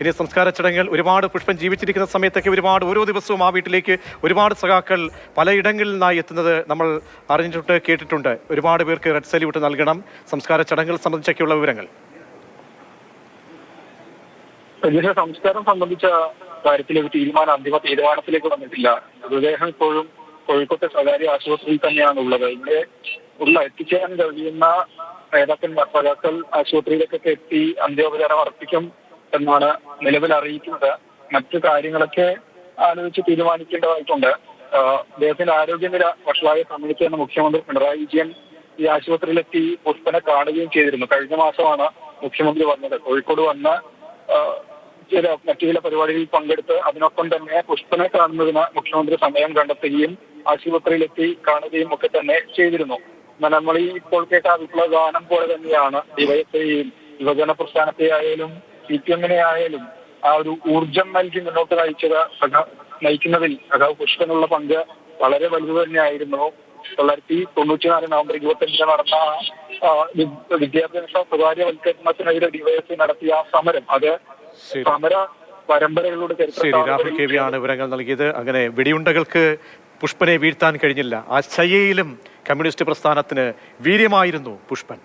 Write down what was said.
ഇനി സംസ്കാര ചടങ്ങുകൾ ഒരുപാട് പുഷ്പം ജീവിച്ചിരിക്കുന്ന സമയത്തൊക്കെ ഒരുപാട് ഓരോ ദിവസവും ആ വീട്ടിലേക്ക് ഒരുപാട് സഖാക്കൾ പലയിടങ്ങളിൽ നിന്നായി എത്തുന്നത് നമ്മൾ അറിഞ്ഞിട്ടുണ്ട് കേട്ടിട്ടുണ്ട്. ഒരുപാട് പേർക്ക് റെഡ് സല്യൂട്ട് നൽകണം. സംസ്കാര ചടങ്ങുകൾ സംബന്ധിച്ചൊക്കെയുള്ള വിവരങ്ങൾ. സംസ്കാരം സംബന്ധിച്ച കാര്യത്തിലേക്ക് തീരുമാനം അന്തിമ തീരുമാനത്തിലേക്ക് വന്നിട്ടില്ല. മൃതദേഹം ഇപ്പോഴും കോഴിക്കോട്ടെ സ്വകാര്യ ആശുപത്രിയിൽ തന്നെയാണ് ഉള്ളത് ഇവിടെ ഉള്ള എത്തിച്ചേരാൻ കഴിയുന്ന നേതാക്കന്മാർ സഖാക്കൾ ആശുപത്രിയിലേക്കൊക്കെ എത്തി അന്ത്യോപചാരം അർപ്പിക്കും എന്നാണ് നിലവിൽ അറിയിക്കുന്നത്. മറ്റു കാര്യങ്ങളൊക്കെ ആലോചിച്ച് തീരുമാനിക്കേണ്ടതായിട്ടുണ്ട്. അദ്ദേഹത്തിന്റെ ആരോഗ്യനില വഷളായ സമയത്ത് തന്നെ മുഖ്യമന്ത്രി പിണറായി വിജയൻ ഈ ആശുപത്രിയിലെത്തി പുഷ്പനെ കാണുകയും ചെയ്തിരുന്നു. കഴിഞ്ഞ മാസമാണ് മുഖ്യമന്ത്രി വന്നത്. കോഴിക്കോട് വന്ന് ചില മറ്റു ചില പരിപാടികളിൽ പങ്കെടുത്ത് അതിനൊപ്പം തന്നെ പുഷ്പനെ കാണുന്നതിന് മുഖ്യമന്ത്രി സമയം കണ്ടെത്തുകയും ആശുപത്രിയിലെത്തി കാണുകയും ഒക്കെ തന്നെ ചെയ്തിരുന്നു. നമ്മൾ ഈ ഇപ്പോൾ കേട്ട വിപ്ലവ ഗാനം പോലെ തന്നെയാണ് ഡിവൈഎഫ്ഐയും യുവജന പ്രസ്ഥാനത്തെ ആയാലും സി പി എമ്മിനെ ആയാലും ആ ഒരു ഊർജം നൽകി മുന്നോട്ട് നയിച്ചത് നയിക്കുന്നതിൽ സഖാവ് പുഷ്പനുള്ള പങ്ക് വളരെ വലുത് തന്നെയായിരുന്നു. തൊള്ളായിരത്തി തൊണ്ണൂറ്റിനാല് നവംബർ ഇരുപത്തഞ്ചിന് നടന്ന വിദ്യാഭ്യാസ സ്വകാര്യവൽക്കരണത്തിനെതിരെ ഡിവൈഎഫ്ഐ നടത്തിയ ആ സമരം. അത് സമര പരമ്പരകളുടെ ശരി രാഹുൽ കെ വി ആണ് വിവരങ്ങൾ നൽകിയത്. അങ്ങനെ വെടിയുണ്ടകൾക്ക് പുഷ്പനെ വീഴ്ത്താൻ കഴിഞ്ഞില്ല. ആ ശയ്യയിലും കമ്മ്യൂണിസ്റ്റ് പ്രസ്ഥാനത്തിന് വീര്യമായിരുന്നു പുഷ്പൻ.